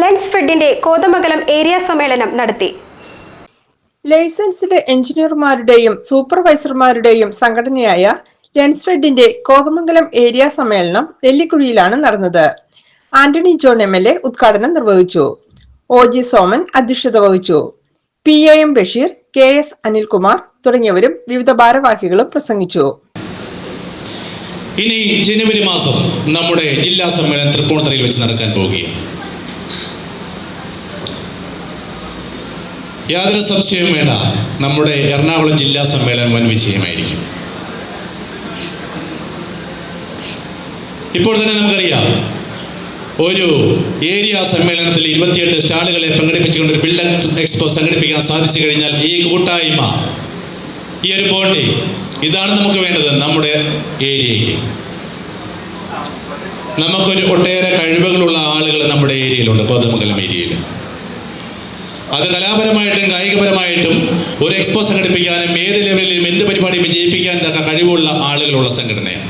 Lens ഫെഡിന്റെ Kothamangalam area സമ്മേളനം നടത്തി. Licensed എഞ്ചിനീയർമാരുടെയും സൂപ്പർവൈസർമാരുടെയും സംഘടനയായ ലെൻസ്ഫെഡിന്റെ കോതമംഗലം ഏരിയ സമ്മേളനം നെല്ലിക്കുഴിയിലാണ് നടന്നത്. Antony John M L A ഉദ്ഘാടനം നിർവഹിച്ചു. ഒ ജി സോമൻ അധ്യക്ഷത വഹിച്ചു. P A M Basheer K S Anilkumar തുടങ്ങിയവരും വിവിധ ഭാരവാഹികളും പ്രസംഗിച്ചു. ഇനി ജനുവരി മാസം നമ്മുടെ ജില്ലാ സമ്മേളനം തൃപ്പൂണിത്തറയിൽ വെച്ച് നടക്കാൻ പോവുകയാണ് യാതൊരു സംശയവും വേണ്ട. നമ്മുടെ എറണാകുളം ജില്ലാ സമ്മേളനം വൻ വിജയമായിരിക്കും. ഇപ്പോൾ തന്നെ നമുക്കറിയാം ഒരു ഏരിയ സമ്മേളനത്തിൽ ഇരുപത്തിയെട്ട് സ്റ്റാളുകളെ പങ്കെടുപ്പിച്ചുകൊണ്ട് ഒരു ബിൽഡ് എക്സ്പോ സംഘടിപ്പിക്കാൻ സാധിച്ചു കഴിഞ്ഞാൽ ഈ കൂട്ടായ്മ ഈ ഒരു ബോണ്ടി ഇതാണ് നമുക്ക് വേണ്ടത് നമ്മുടെ ഏരിയയ്ക്ക്. നമുക്കൊരു ഒട്ടേറെ കഴിവുകളുള്ള ആളുകൾ നമ്മുടെ ഏരിയയിലുണ്ട്. കോതമംഗലം ഏരിയയിൽ അത് കലാപരമായിട്ടും കായികപരമായിട്ടും ഒരു എക്സ്പോ സംഘടിപ്പിക്കാനും ഏത് ലെവലിലും എന്ത് പരിപാടിയും വിജയിപ്പിക്കാൻ തക്ക കഴിവുള്ള ആളുകളുള്ള സംഘടനയാണ്.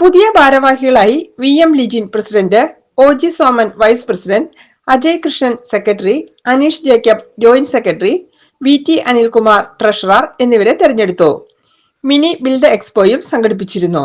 പുതിയ ഭാരവാഹികളായി V M Lijin president O G Soman vice president Ajay Krishnan secretary Aneesh Jacob joint secretary V T Anilkumar treasurer എന്നിവരെ തെരഞ്ഞെടുത്തു. മിനി ബിൽഡ് എക്സ്പോയും സംഘടിപ്പിച്ചിരുന്നു.